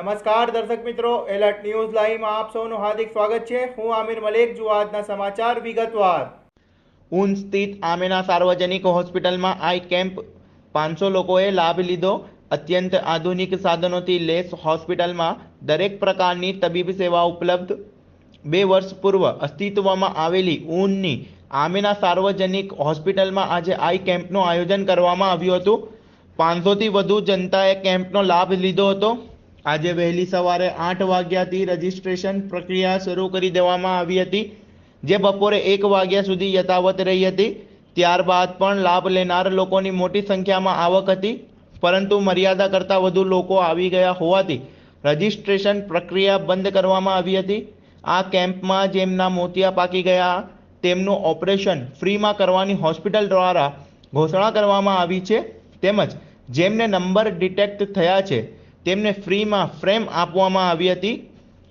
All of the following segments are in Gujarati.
નમસ્કાર દર્શક મિત્રો, એલર્ટ ન્યૂઝ લાઈવમાં આપ સૌનું હાર્દિક સ્વાગત છે. હું આમિર મલેક જુઓ આજના સમાચાર વિગતવાર. ઊન સ્થિત આમેના સાર્વજનિક હોસ્પિટલમાં આઈ કેમ્પ. પાંચસો લોકોએ લાભ લીધો. અત્યંત આધુનિક સાધનોથી લેસ હોસ્પિટલમાં દરેક પ્રકારની તબીબી સેવા ઉપલબ્ધ. બે વર્ષ પૂર્વ અસ્તિત્વમાં આવેલી ઊનની આમેના સાર્વજનિક હોસ્પિટલમાં આજે આઈ કેમ્પનું આયોજન કરવામાં આવ્યું હતું. પાંચસોથી વધુ જનતાએ કેમ્પનો લાભ લીધો હતો. આજે વહેલી સવારે આઠ વાગ્યાથી રજીસ્ટ્રેશન પ્રક્રિયા શરૂ કરી દેવામાં આવી હતી, જે બપોરે એક વાગ્યા સુધી યથાવત રહી હતી. ત્યારબાદ પણ લાભ લેનાર લોકોની મોટી સંખ્યામાં આવક હતી, પરંતુ મર્યાદા કરતાં વધુ લોકો આવી ગયા હોવાથી રજીસ્ટ્રેશન પ્રક્રિયા બંધ કરવામાં આવી હતી. આ કેમ્પમાં જેમના મોતિયા પાકી ગયા, તેમનું ઓપરેશન ફ્રીમાં કરવાની હોસ્પિટલ દ્વારા ઘોષણા કરવામાં આવી છે. તેમજ જેમને નંબર ડિટેક્ટ થયા છે તેમને ફ્રીમાં ફ્રેમ આપવામાં આવી હતી.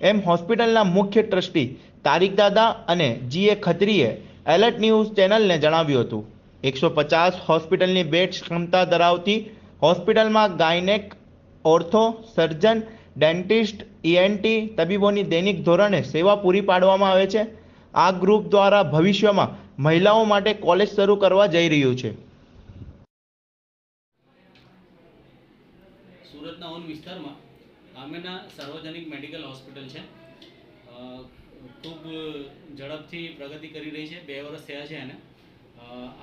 એમ હોસ્પિટલના મુખ્ય ટ્રસ્ટી તારિક દાદા અને જીએ ખત્રીએ એલર્ટ ન્યૂઝ ચેનલને જણાવ્યું હતું. એકસો પચાસ હોસ્પિટલની બેડ ક્ષમતા ધરાવતી હોસ્પિટલમાં gynaec, ortho, surgeon, dentist ENT તબીબોની દૈનિક ધોરણે સેવા પૂરી પાડવામાં આવે છે. આ ગ્રુપ દ્વારા ભવિષ્યમાં મહિલાઓ માટે કોલેજ શરૂ કરવા જઈ રહ્યું છે. સુરતના ઓન વિસ્તારમાં આમેના સાર્વજનિક મેડિકલ હોસ્પિટલ છે. ખૂબ ઝડપથી પ્રગતિ કરી રહી છે. બે વર્ષ થયા છે એને.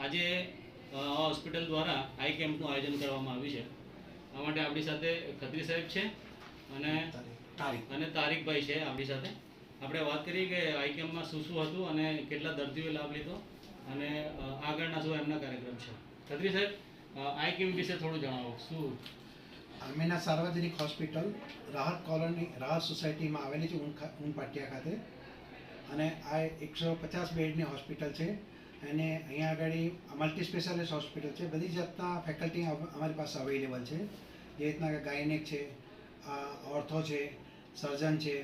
આજે આ હોસ્પિટલ દ્વારા આઈ કેમ્પનું આયોજન કરવામાં આવ્યું છે. આ માટે આપણી સાથે ખત્રી સાહેબ છે અને તારીખ. અને તારીખભાઈ છે આપણી સાથે. આપણે વાત કરી કે આઈ કેમ્પમાં શું શું હતું અને કેટલા દર્દીઓએ લાભ લીધો અને આગળના શું એમના કાર્યક્રમ છે. ખત્રી સાહેબ આઈ કેમ્પ વિશે થોડું જણાવો. શું? આમેના સાર્વજનિક હોસ્પિટલ રાહત કોલોની, રાહત સોસાયટીમાં આવેલી છે ઊન પાટિયા ખાતે. અને આ એકસો પચાસ બેડની હોસ્પિટલ છે. અને અહીંયા આગળ મલ્ટી સ્પેશિયાલિસ્ટ હોસ્પિટલ છે. બધી જાતના ફેકલ્ટી અમારી પાસે અવેલેબલ છે. જે રીતના ગાયનેક છે ઓર્થો છે, સર્જન છે,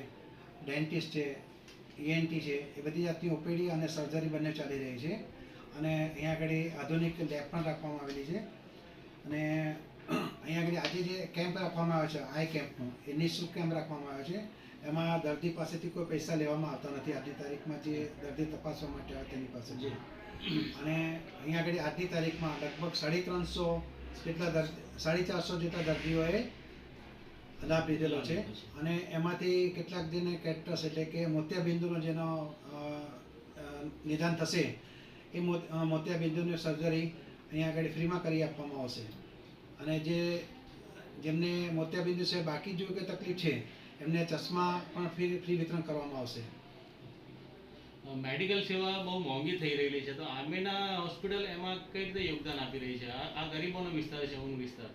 ડેન્ટિસ્ટ છે ઈએનટી છે, એ બધી જાતની ઓપીડી અને સર્જરી બંને ચાલી રહી છે. અને અહીંયા આગળ આધુનિક લેબ પણ રાખવામાં આવેલી છે. અને અહીંયા આગળ આજે જે કેમ્પ રાખવામાં આવે છે આઈ કેમ્પનો એ નિઃશુલ્ક કેમ્પ રાખવામાં આવે છે. એમાં દર્દી પાસેથી કોઈ પૈસા લેવામાં આવતા નથી. આજની તારીખમાં જે દર્દી તપાસવા માટે આવે તેની પાસે. જે. અને અહીંયા આગળ આજની તારીખમાં લગભગ સાડી ત્રણસો જેટલા દર્દી સાડી ચારસો જેટલા દર્દીઓએ લાભ લીધેલો છે. અને એમાંથી કેટલાક જેને કેટ્રસ એટલે કે મોતિયાબિંદુનો જેનો નિદાન થશે એ મોતિયાબિંદુની સર્જરી અહીંયા આગળ ફ્રીમાં કરી આપવામાં આવશે. અને જે જેમને મોતિયાબિંદુ છે બાકી જો કે તકલીફ છે એમને ચશ્મા પણ ફ્રી ફ્રી વિતરણ કરવામાં આવશે. મેડિકલ સેવા બહુ મોંઘી થઈ રહેલી છે. તો આર્મીના હોસ્પિટલ એમાં કઈ રીતે યોગદાન આપી રહી છે? આ આ ગરીબોનો વિસ્તાર છે હું વિસ્તાર.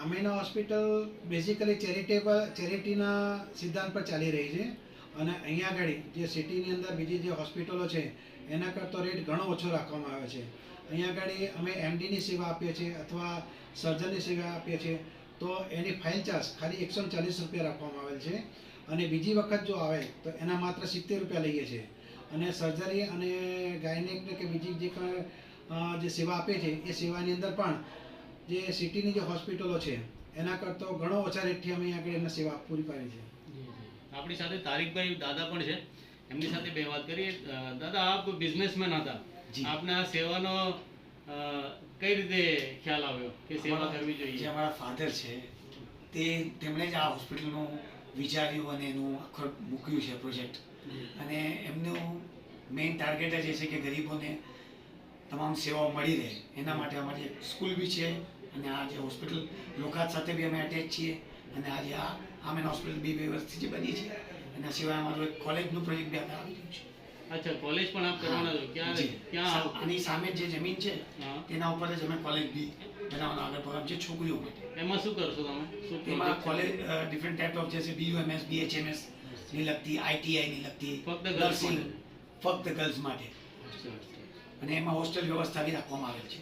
આમેના હોસ્પિટલ બેઝિકલી ચેરિટેબલ ચેરિટીના સિદ્ધાંત પર ચાલી રહી છે. અને અહીંયા આગળ જે સિટીની અંદર બીજી જે હોસ્પિટલો છે એના કરતો રેટ ઘણો ઓછો રાખવામાં આવે છે. અહીંયા આગળ અમે એમડીની સેવા આપીએ છીએ અથવા સર્જનની સેવા આપીએ છીએ, તો એની ફાઇલ ચાર્જ ખાલી એકસો ચાલીસ રૂપિયા રાખવામાં આવેલ છે. અને બીજી વખત જો આવે, તો એના માત્ર સિત્તેર રૂપિયા લઈએ છીએ. અને સર્જરી અને ગાયનેકને કે બીજી જે જે સેવા આપે છે, એ સેવાની અંદર પણ જે સિટીની જે હોસ્પિટલો છે, એના કરતો ઘણો ઓછા રેટથી અમે આગળ એમને સેવા પૂરી પાડી છે આપણી સાથે તારીખભાઈ દાદા પણ છે. એમની સાથે બે વાત કરીએ. દાદા, આપ બિઝનેસમેન હતા. આપને સેવાનો કઈ રીતે ખ્યાલ આવ્યો કે સેવા કરવી જોઈએ? જે અમારા ફાધર છે તે તેમણે જ આ હોસ્પિટલનું વિચાર્યું અને એનું આખો મૂક્યું છે પ્રોજેક્ટ અને એમનું મેઇન ટાર્ગેટ જ એ છે કે ગરીબોને તમામ સેવાઓ મળી રહે. એના માટે અમારી એક સ્કૂલ બી છે અને આ જે હોસ્પિટલ લોકાત સાથે બી અમે અટેચ છીએ અને આજે આ આમેન હોસ્પિટલ બી જે બની છે. એના સિવાય અમારું એક કોલેજનું પ્રોજેક્ટ બી આગળ આવી રહ્યું છે. અચ્છા કોલેજ પણ આપ કરવાના છો. ક્યાં. ક્યાં આની સામે જે જમીન છે તેના ઉપર જ અમે કોલેજ બી બનાવવાનો. આગળ પ્રોગ્રામ છે છોકરીઓ માટે એમાં શું કરશો તમે? શું એમાં કોલેજ ડિફરન્ટ ટાઈપ ઓફ જેસે બીયુએમએસ બીએચએમએસની લગતી આઈટીઆઈ ની લગતી ફક્ત ગર્લ્સ ફક્ત ગર્લ્સ માટે. અને એમાં હોસ્ટેલ વ્યવસ્થા બી રાખવામાં આવેલ છે.